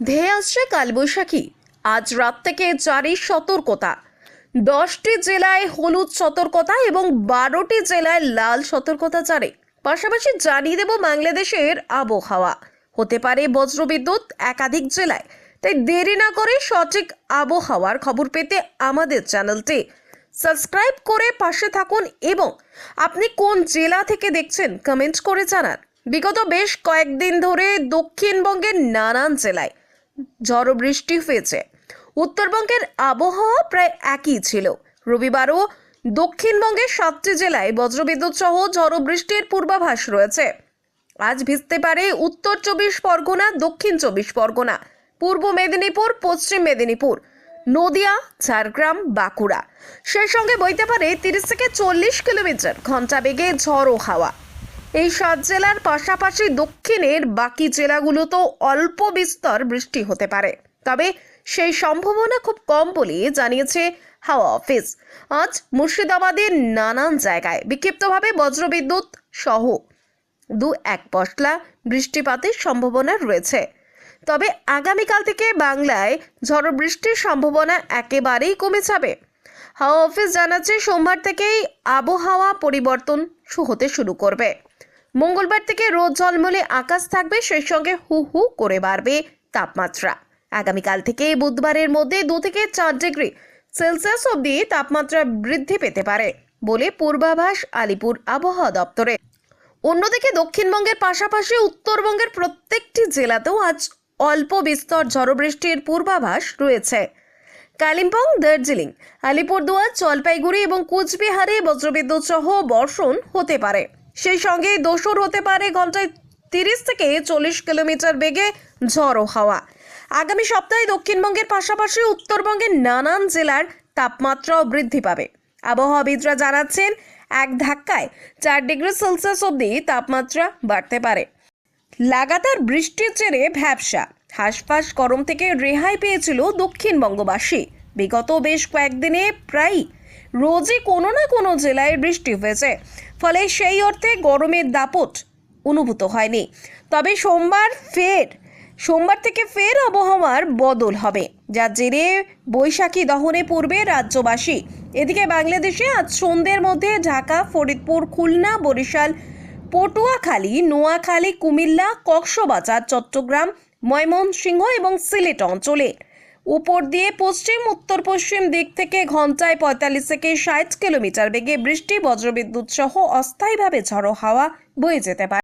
ধেয়ে আসছে কালবৈশাখী। আজ রাত থেকে জারি সতর্কতা। দশটি জেলায় হলুদ সতর্কতা এবং বারোটি জেলায় লাল সতর্কতা জারি। পাশাপাশি জানিয়ে দেব বাংলাদেশের আবহাওয়া। হতে পারে বজ্রবিদ্যুৎ একাধিক জেলায়। তাই দেরি না করে সঠিক আবহাওয়ার খবর পেতে আমাদের চ্যানেলটি সাবস্ক্রাইব করে পাশে থাকুন এবং আপনি কোন জেলা থেকে দেখছেন কমেন্ট করে জানান। বিগত বেশ কয়েকদিন ধরে দক্ষিণবঙ্গের নানান জেলায় ঝড় বৃষ্টি হয়েছে। উত্তরবঙ্গের আবহাওয়া প্রায় একই ছিল। রবিবারও দক্ষিণবঙ্গের সাতটি জেলায় বজ্রবিদ্যুৎ সহ ঝড় বৃষ্টির পূর্বাভাস রয়েছে। আজ ভিজতে পারে উত্তর চব্বিশ পরগনা, দক্ষিণ চব্বিশ পরগনা, পূর্ব মেদিনীপুর, পশ্চিম মেদিনীপুর, নদিয়া, ঝাড়গ্রাম, বাঁকুড়া। সেই সঙ্গে বইতে পারে তিরিশ থেকে চল্লিশ কিলোমিটার, ঘণ্টা বেগে ঝড়ো হাওয়া। এই সাত জেলার পাশাপাশি দক্ষিণের বাকি জেলাগুলোতেও অল্প বিস্তর বৃষ্টি হতে পারে। তবে সেই সম্ভাবনা খুব কম বলে জানিয়েছে হাওয়া অফিস। আজ মুর্শিদাবাদের নানান জায়গায় বিক্ষিপ্তভাবে বজ্রবিদ্যুৎ সহ দু এক পশলা বৃষ্টিপাতের সম্ভাবনা রয়েছে। তবে আগামীকাল থেকে বাংলায় ঝড় বৃষ্টির সম্ভাবনা একেবারেই কমে যাবে। হাওয়া অফিস জানাচ্ছে সোমবার থেকেই আবহাওয়া পরিবর্তন হতে শুরু করবে। মঙ্গলবার থেকে রোদ ঝলমলে আকাশ থাকবে, সেই সঙ্গে হু হু করে বাড়বে তাপমাত্রা। আগামীকাল থেকে বুধবারের মধ্যে দু থেকে চার ডিগ্রি সেলসিয়াস অবধি তাপমাত্রা বৃদ্ধি পেতে পারে বলে পূর্বাভাস আলিপুর আবহাওয়া দপ্তরে। অন্যদিকে দক্ষিণবঙ্গের পাশাপাশি উত্তরবঙ্গের প্রত্যেকটি জেলাতেও আজ অল্প বিস্তর ঝড়বৃষ্টির পূর্বাভাস রয়েছে। কালিম্পং, দার্জিলিং, আলিপুরদুয়ার, জলপাইগুড়ি এবং কুচবিহারে বজ্রবিদ্যুৎ সহ বর্ষণ হতে পারে। সেই সঙ্গে দোসর হতে পারে ঘন্টায় তিরিশ থেকে চল্লিশ কিলোমিটার বেগে ঝড়ো হাওয়া। আগামী সপ্তাহে দক্ষিণবঙ্গের পাশাপাশি উত্তরবঙ্গের নানান জেলার তাপমাত্রাও বৃদ্ধি পাবে। আবহাওয়াবিদরা জানাচ্ছেন, এক ধাক্কায় চার ডিগ্রি সেলসিয়াস অবধি তাপমাত্রা বাড়তে পারে। লাগাতার বৃষ্টির জেরে ভ্যাবসা। হাঁসফাঁস গরম থেকে রেহাই পেয়েছিল দক্ষিণবঙ্গবাসী। বিগত বেশ কয়েকদিনে প্রায় রোজই কোনো না কোনো জেলায় বৃষ্টি হয়েছে। ফলে সেই অর্থে গরমের দাপট অনুভূত হয়নি। তবে সোমবার ফের, সোমবার থেকে ফের আবহাওয়ার বদল হবে, যার জেরে বৈশাখী দহনে পূর্বে রাজ্যবাসী, এদিকে বাংলাদেশে আজ সন্ধ্যের মধ্যে ঢাকা, ফরিদপুর, খুলনা, বরিশাল, পটুয়াখালী, নোয়াখালী, কুমিল্লা, কক্সবাজার, চট্টগ্রাম, ময়মনসিংহ এবং সিলেট অঞ্চলে উপর দিয়ে পশ্চিম, উত্তর পশ্চিম দিক থেকে ঘন্টায় পঁয়তাল্লিশ থেকে ষাট কিলোমিটার বেগে বৃষ্টি, বজ্রবিদ্যুৎ সহ অস্থায়ীভাবে ঝড়ো হাওয়া বয়ে যেতে পারে।